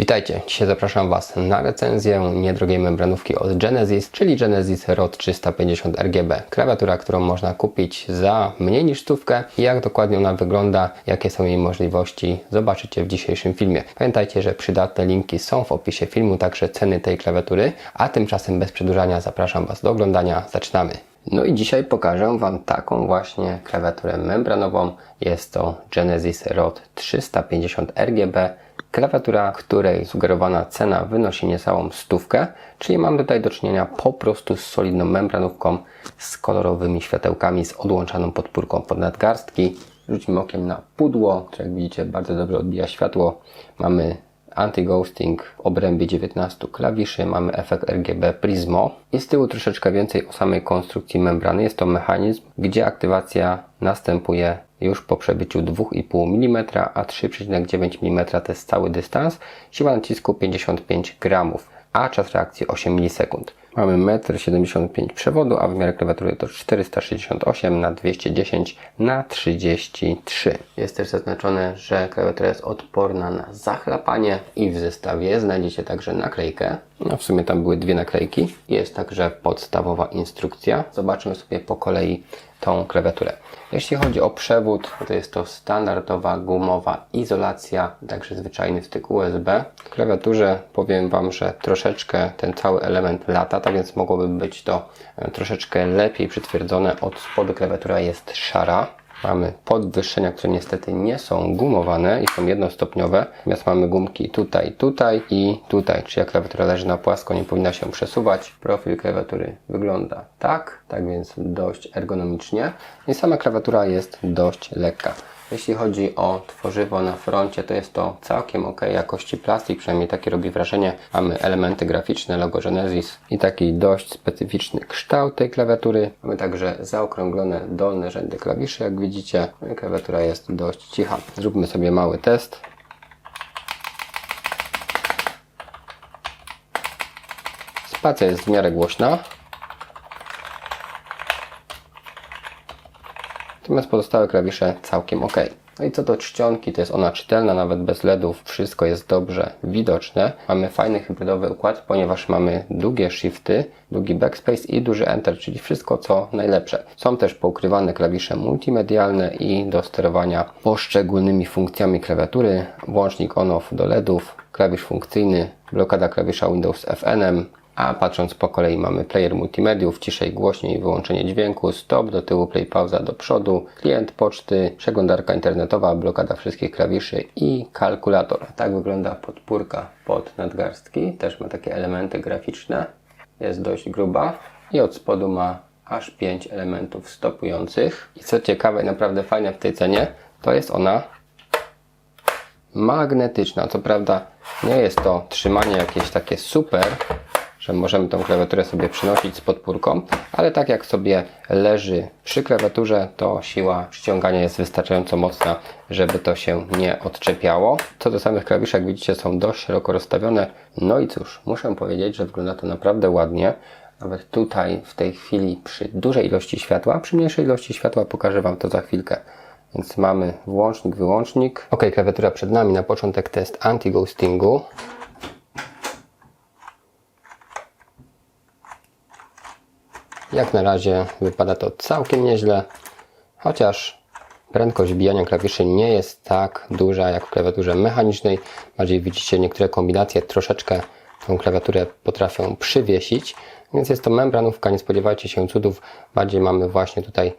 Witajcie, dzisiaj zapraszam Was na recenzję niedrogiej membranówki od Genesis, czyli Genesis ROD 350 RGB. Klawiatura, którą można kupić za mniej niż stówkę. Jak dokładnie ona wygląda, jakie są jej możliwości, zobaczycie w dzisiejszym filmie. Pamiętajcie, że przydatne linki są w opisie filmu, także ceny tej klawiatury, a tymczasem bez przedłużania zapraszam Was do oglądania. Zaczynamy. No i dzisiaj pokażę Wam taką właśnie klawiaturę membranową. Jest to Genesis ROD 350 RGB. Klawiatura, której sugerowana cena wynosi niecałą stówkę, czyli mam tutaj do czynienia po prostu z solidną membranówką z kolorowymi światełkami, z odłączaną podpórką pod nadgarstki. Rzucimy okiem na pudło, które jak widzicie bardzo dobrze odbija światło. Mamy anti-ghosting w obrębie 19 klawiszy, mamy efekt RGB Prismo i z tyłu troszeczkę więcej o samej konstrukcji membrany. Jest to mechanizm, gdzie aktywacja następuje już po przebyciu 2,5 mm, a 3,9 mm to jest cały dystans. Siła nacisku 55 gramów, a czas reakcji 8 milisekund. Mamy 1,75 m przewodu, a wymiar klawiatury to 468 na 210 na 33. Jest też zaznaczone, że klawiatura jest odporna na zachlapanie i w zestawie znajdziecie także naklejkę. No w sumie tam były dwie naklejki. Jest także podstawowa instrukcja. Zobaczmy sobie po kolei tą klawiaturę. Jeśli chodzi o przewód, to jest to standardowa gumowa izolacja, także zwyczajny styk USB. W klawiaturze powiem Wam, że troszeczkę ten cały element lata, tak więc mogłoby być to e, troszeczkę lepiej przytwierdzone. Od spodu klawiatura jest szara. Mamy podwyższenia, które niestety nie są gumowane i są jednostopniowe. Natomiast mamy gumki tutaj, tutaj i tutaj. Czyli jak klawiatura leży na płasko, nie powinna się przesuwać. Profil klawiatury wygląda tak, tak więc dość ergonomicznie. I sama klawiatura jest dość lekka. Jeśli chodzi o tworzywo na froncie, to jest to całkiem ok jakości plastik, przynajmniej takie robi wrażenie. Mamy elementy graficzne, logo Genesis i taki dość specyficzny kształt tej klawiatury. Mamy także zaokrąglone dolne rzędy klawiszy, jak widzicie. No klawiatura jest dość cicha. Zróbmy sobie mały test. Spacja jest w miarę głośna. Natomiast pozostałe klawisze całkiem ok. No i co do czcionki, to jest ona czytelna, nawet bez LEDów, wszystko jest dobrze widoczne. Mamy fajny hybrydowy układ, ponieważ mamy długie shifty, długi backspace i duży enter, czyli wszystko co najlepsze. Są też poukrywane klawisze multimedialne i do sterowania poszczególnymi funkcjami klawiatury, włącznik on-off do LEDów, klawisz funkcyjny, blokada klawisza Windows FN, a patrząc po kolei mamy player multimediów, ciszej, głośniej, wyłączenie dźwięku, stop, do tyłu, play, pauza, do przodu, klient poczty, przeglądarka internetowa, blokada wszystkich klawiszy i kalkulator. Tak wygląda podpórka pod nadgarstki. Też ma takie elementy graficzne. Jest dość gruba i od spodu ma aż 5 elementów stopujących. I co ciekawe naprawdę fajne w tej cenie, to jest ona magnetyczna. Co prawda nie jest to trzymanie jakieś takie super, że możemy tą klawiaturę sobie przynosić z podpórką, ale tak jak sobie leży przy klawiaturze, to siła przyciągania jest wystarczająco mocna, żeby to się nie odczepiało. Co do samych klawiszy, jak widzicie, są dość szeroko rozstawione. No i cóż, muszę powiedzieć, że wygląda to naprawdę ładnie. Nawet tutaj w tej chwili przy dużej ilości światła, przy mniejszej ilości światła pokażę Wam to za chwilkę. Więc mamy włącznik, wyłącznik. Ok, klawiatura przed nami. Na początek test anti-ghostingu. Jak na razie wypada to całkiem nieźle, chociaż prędkość bijania klawiszy nie jest tak duża jak w klawiaturze mechanicznej. Bardziej widzicie, niektóre kombinacje troszeczkę tą klawiaturę potrafią przywiesić, więc jest to membranówka, nie spodziewajcie się cudów. Bardziej mamy właśnie tutaj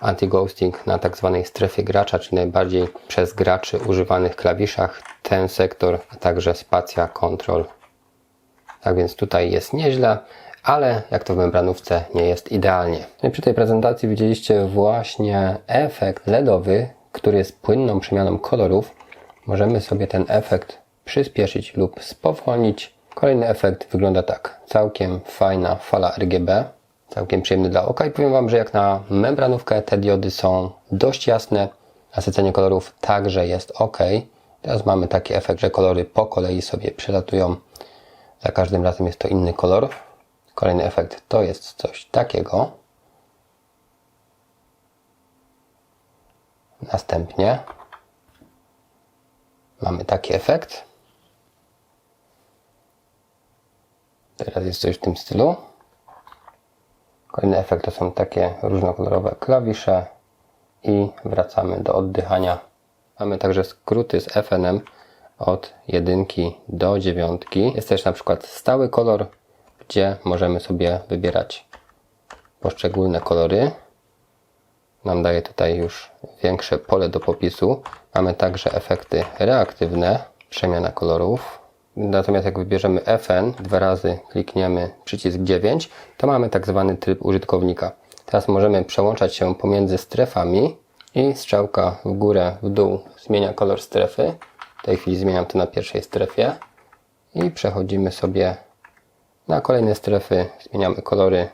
anti-ghosting na tak zwanej strefie gracza, czyli najbardziej przez graczy używanych klawiszach. Ten sektor, a także spacja, control. Tak więc tutaj jest nieźle ale jak to w membranówce nie jest idealnie. No i przy tej prezentacji widzieliście właśnie efekt LEDowy, który jest płynną przemianą kolorów. Możemy sobie ten efekt przyspieszyć lub spowolnić. Kolejny efekt wygląda tak. Całkiem fajna fala RGB, całkiem przyjemny dla oka i powiem Wam, że jak na membranówkę te diody są dość jasne, nasycenie kolorów także jest ok. Teraz mamy taki efekt, że kolory po kolei sobie przelatują. Za każdym razem jest to inny kolor. Kolejny efekt to jest coś takiego. Następnie mamy taki efekt. Teraz jest coś w tym stylu. Kolejny efekt to są takie różnokolorowe klawisze i wracamy do oddychania. Mamy także skróty z FN od jedynki do dziewiątki. Jest też na przykład stały kolor, gdzie możemy sobie wybierać poszczególne kolory. Nam daje tutaj już większe pole do popisu. Mamy także efekty reaktywne, przemiana kolorów. Natomiast jak wybierzemy FN, dwa razy klikniemy przycisk 9, to mamy tak zwany tryb użytkownika. Teraz możemy przełączać się pomiędzy strefami i strzałka w górę, w dół zmienia kolor strefy. W tej chwili zmieniam to na pierwszej strefie i przechodzimy sobie na kolejne strefy, zmieniamy kolory.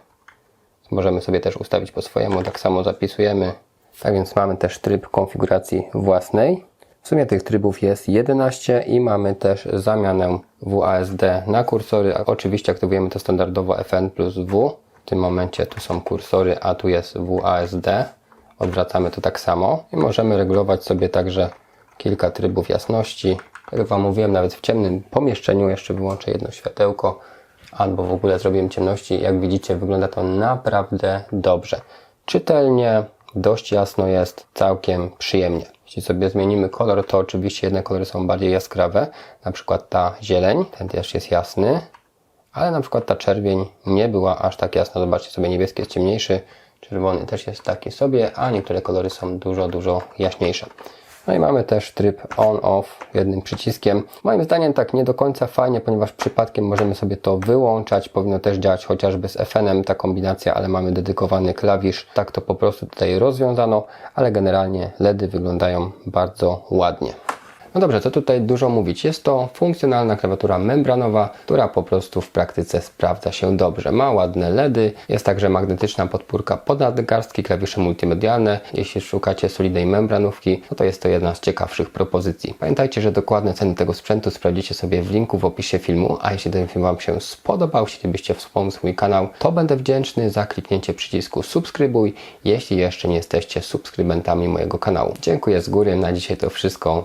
Możemy sobie też ustawić po swojemu, tak samo zapisujemy. Tak więc mamy też tryb konfiguracji własnej. W sumie tych trybów jest 11 i mamy też zamianę WASD na kursory. Oczywiście aktywujemy to standardowo FN plus W. W tym momencie tu są kursory, a tu jest WASD. Odwracamy to tak samo i możemy regulować sobie także kilka trybów jasności. Jak Wam mówiłem, nawet w ciemnym pomieszczeniu jeszcze wyłączę jedno światełko albo w ogóle zrobiłem ciemności. Jak widzicie, wygląda to naprawdę dobrze. Czytelnie, dość jasno jest, całkiem przyjemnie. Jeśli sobie zmienimy kolor, to oczywiście jedne kolory są bardziej jaskrawe, na przykład ta zieleń, ten też jest jasny, ale na przykład ta czerwień nie była aż tak jasna. Zobaczcie sobie, niebieski jest ciemniejszy, czerwony też jest taki sobie, a niektóre kolory są dużo, dużo jaśniejsze. No i mamy też tryb on-off jednym przyciskiem. Moim zdaniem tak nie do końca fajnie, ponieważ przypadkiem możemy sobie to wyłączać. Powinno też działać chociażby z FN-em ta kombinacja, ale mamy dedykowany klawisz. Tak to po prostu tutaj rozwiązano, ale generalnie LEDy wyglądają bardzo ładnie. No dobrze, co tutaj dużo mówić. Jest to funkcjonalna klawiatura membranowa, która po prostu w praktyce sprawdza się dobrze. Ma ładne LEDy, jest także magnetyczna podpórka pod nadgarstki, klawisze multimedialne. Jeśli szukacie solidnej membranówki, no to jest to jedna z ciekawszych propozycji. Pamiętajcie, że dokładne ceny tego sprzętu sprawdzicie sobie w linku w opisie filmu, a jeśli ten film Wam się spodobał, chcielibyście wspomóc mój kanał, to będę wdzięczny za kliknięcie przycisku subskrybuj, jeśli jeszcze nie jesteście subskrybentami mojego kanału. Dziękuję z góry, na dzisiaj to wszystko.